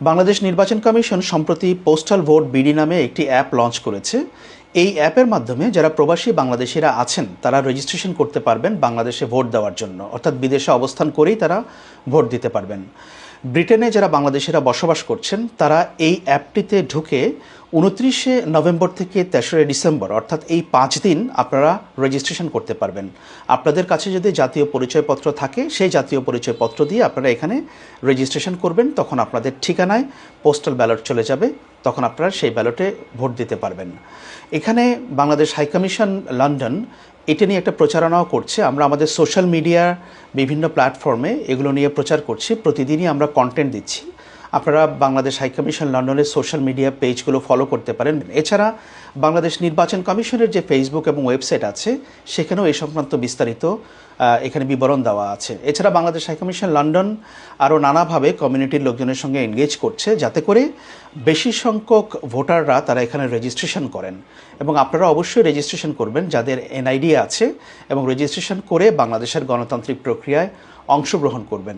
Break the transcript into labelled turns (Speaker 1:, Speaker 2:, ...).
Speaker 1: বাংলাদেশ নির্বাচন কমিশন সম্প্রতি postal vote BD নামে একটি অ্যাপ লঞ্চ করেছে। এই অ্যাপের মাধ্যমে যারা প্রবাসী বাংলাদেশিরা আছেন, তারা রেজিস্ট্রেশন করতে পারবেন বাংলাদেশে ভোট দেওয়ার জন্য। অর্থাৎ বিদেশে অবস্থান করেই তারা ভোট দিতে পারবেন। ব্রিটেনে যারা বাংলাদেশিরা বসবাস করছেন, তারা এই অ্যাপটিতে ঢুকে উনত্রিশে নভেম্বর থেকে তেসরা ডিসেম্বর, অর্থাৎ এই পাঁচ দিন আপনারা রেজিস্ট্রেশন করতে পারবেন। আপনাদের কাছে যদি জাতীয় পরিচয়পত্র থাকে, সেই জাতীয় পরিচয়পত্র দিয়ে আপনারা এখানে রেজিস্ট্রেশন করবেন, তখন আপনাদের ঠিকানায় পোস্টাল ব্যালট চলে যাবে, তখন আপনারা সেই ব্যালটে ভোট দিতে পারবেন। এখানে বাংলাদেশ হাইকমিশন লন্ডন এটা নিয়ে একটা প্রচারণাও করছে। আমরা আমাদের সোশ্যাল মিডিয়ার বিভিন্ন প্ল্যাটফর্মে এগুলো নিয়ে প্রচার করছি। প্রতিদিনই আমরা কন্টেন্ট দিচ্ছি। আপনারা বাংলাদেশ হাইকমিশন লন্ডনের সোশ্যাল মিডিয়া পেজগুলো ফলো করতে পারেন। এছাড়া বাংলাদেশ নির্বাচন কমিশনের যে ফেসবুক এবং ওয়েবসাইট আছে, সেখানেও এ সংক্রান্ত বিস্তারিত এখানে বিবরণ দেওয়া আছে। এছাড়া বাংলাদেশ হাইকমিশন লন্ডন আরও নানাভাবে কমিউনিটির লোকজনের সঙ্গে এনগেজ করছে, যাতে করে বেশি সংখ্যক ভোটাররা তারা এখানে রেজিস্ট্রেশন করেন। এবং আপনারা অবশ্যই রেজিস্ট্রেশন করবেন, যাদের এনআইডি আছে, এবং রেজিস্ট্রেশন করে বাংলাদেশের গণতান্ত্রিক প্রক্রিয়ায় অংশগ্রহণ করবেন।